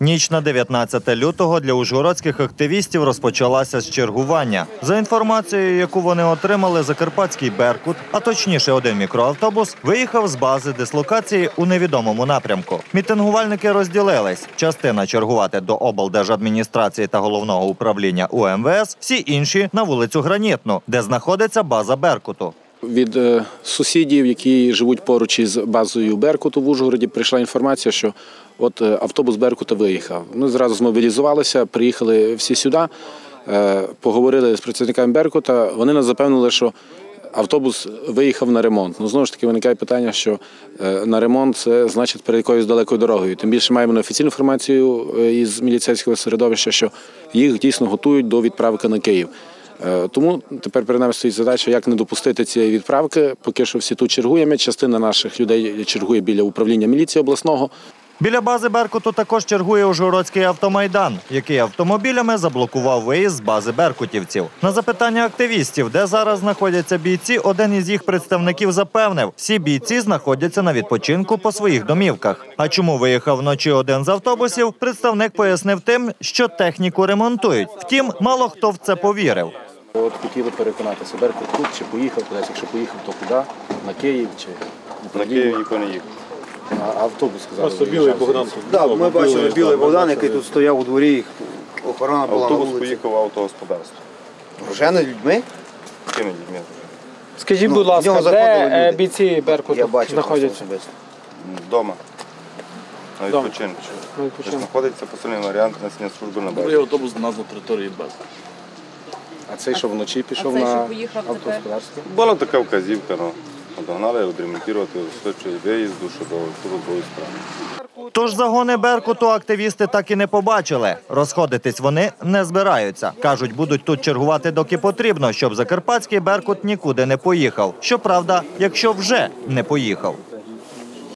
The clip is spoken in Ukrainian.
Ніч на 19 лютого для ужгородських активістів розпочалася з чергування. За інформацією, яку вони отримали, Закарпатський Беркут, а точніше один мікроавтобус, виїхав з бази дислокації у невідомому напрямку. Мітингувальники розділились. Частина чергувати до облдержадміністрації та головного управління УМВС, всі інші на вулицю Гранітну, де знаходиться база Беркуту. Від е, сусідів, які живуть поруч із базою Беркуту в Ужгороді, прийшла інформація, що от е, автобус Беркута виїхав. Ми зразу змобілізувалися, приїхали всі сюди, е, поговорили з працівниками Беркута. Вони нас запевнили, що автобус виїхав на ремонт. Ну знову ж таки виникає питання, що на ремонт це значить перед якоюсь далекою дорогою. Тим більше маємо неофіційну інформацію із міліцейського середовища, що їх дійсно готують до відправки на Київ. Е, Тому тепер перед нами стоїть задача, як не допустити цієї відправки. Поки що всі тут чергуємо. Частина наших людей чергує біля управління міліції обласного. Біля бази Беркуту також чергує Ужгородський автомайдан, який автомобілями заблокував виїзд з бази беркутівців. На запитання активістів, де зараз знаходяться бійці, один із їх представників запевнив, всі бійці знаходяться на відпочинку по своїх домівках. А чому виїхав вночі один з автобусів? Представник пояснив тим, що техніку ремонтують. Втім, мало хто в це повірив. От хотіли переконатися, Беркут тут чи поїхав кудись. Якщо поїхав, то куди? На Київ чи На Київ ніхто не їхав. А автобус сказали. Просто білий Богдан. Так, ми бачили білий Богдан, який тут стояв у дворі, охорона була Автобус вулиці. поїхав в автогосподарство. Вже не людьми? Кими дітьми. Скажіть, Ну, будь ласка, де е, люди. бійці Беркуту Я бачив знаходяться? особисто. Вдома. На відпочинку. Знаходиться посильний варіант несення служби на Другий базі. автобус у нас на території бази. А цей, що вночі пішов цей, на поїхав автогосподарство? Була така вказівка, ну. Догнали відремонтувати случай виїзду щодо трудової справи. Тож загони Беркуту активісти так і не побачили. Розходитись вони не збираються. Кажуть, будуть тут чергувати доки потрібно, щоб закарпатський Беркут нікуди не поїхав. Щоправда, якщо вже не поїхав.